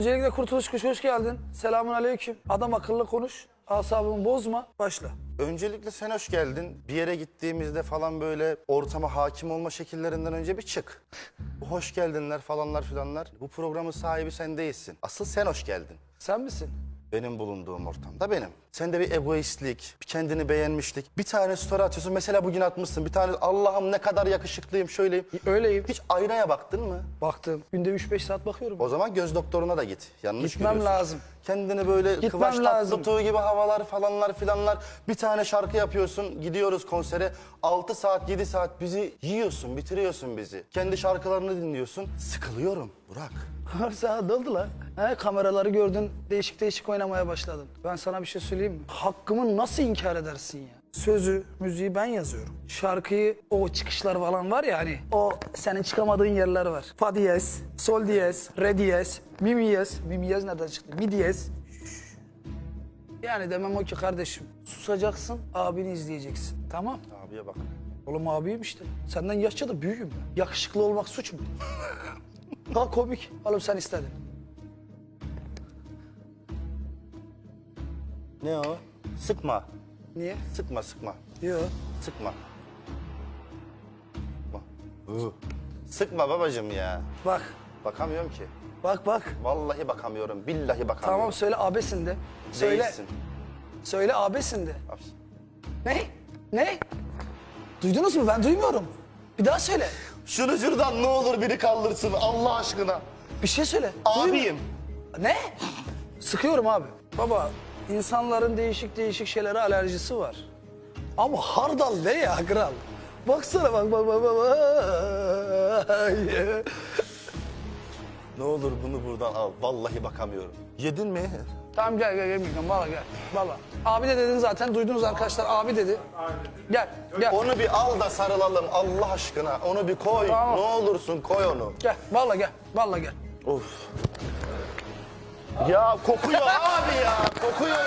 Öncelikle Kurtuluş Kuş hoş geldin. Selamun aleyküm. Adam akıllı konuş. Asabımı bozma. Başla. Öncelikle sen hoş geldin. Bir yere gittiğimizde falan böyle ortama hakim olma şekillerinden önce bir çık. Hoş geldinler falanlar filanlar. Bu programın sahibi sen değilsin. Asıl sen hoş geldin. Sen misin? Benim bulunduğum ortamda benim. Sende bir egoistlik, bir kendini beğenmişlik. Bir tane story atıyorsun. Mesela bugün atmışsın. Bir tane Allah'ım ne kadar yakışıklıyım şöyleyim. Öyleyim. Hiç aynaya baktın mı? Baktım. Günde 3-5 saat bakıyorum. O zaman göz doktoruna da git. Yanlış Gitmem görüyorsun. lazım. Kendini böyle Gitmem Kıvanç lazım. Tatlıtuğ gibi havalar falanlar filanlar. Bir tane şarkı yapıyorsun. Gidiyoruz konsere. 6 saat 7 saat bizi yiyorsun, bitiriyorsun bizi. Kendi şarkılarını dinliyorsun. Sıkılıyorum Burak. Her saat doldu lan. He, kameraları gördün. Değişik değişik oynamaya başladın. Ben sana bir şey söyleyeyim mi? Hakkımı nasıl inkar edersin ya? Sözü, müziği ben yazıyorum. Şarkıyı, o çıkışlar falan var ya hani. O senin çıkamadığın yerler var. Fa diyez, sol diyez, re diyez, mi miyez. Mi miyez nereden çıktı? Mi diyez. Yani demem o ki kardeşim. Susacaksın, abini izleyeceksin. Tamam. Abiye bak. Oğlum abiyim işte. Senden yaşça da büyüğüm ben. Yakışıklı olmak suç mu? ha komik. Oğlum sen istedin. Ne o? Sıkma. Niye? Sıkma sıkma. Yok. Sıkma. Sıkma. Hı. Sıkma babacığım ya. Bak. Bakamıyorum ki. Bak bak. Vallahi bakamıyorum. Billahi bakamıyorum. Tamam söyle abesin de. Söyle. Değilsin. Söyle abesin de. Abs- Ne? Ne? Duydunuz mu? Ben duymuyorum. Bir daha söyle. Şunu şuradan ne olur biri kaldırsın Allah aşkına. Bir şey söyle. Abiyim. Duymuyorum. Ne? Sıkıyorum abi. Baba, insanların değişik değişik şeylere alerjisi var. Ama hardal ne ya kral? Baksana bak bak bak bak. Ne olur bunu buradan al. Vallahi bakamıyorum. Yedin mi? tamam gel gel gel Bilgem, valla gel. Valla. Abi de dedin zaten duydunuz arkadaşlar abi dedi. Gel gel. Onu bir al da sarılalım Allah aşkına. Onu bir koy. Tamam. Ne olursun koy onu. Gel valla gel. Valla gel. Of. Ya kokuyor abi ya. Kokuyor.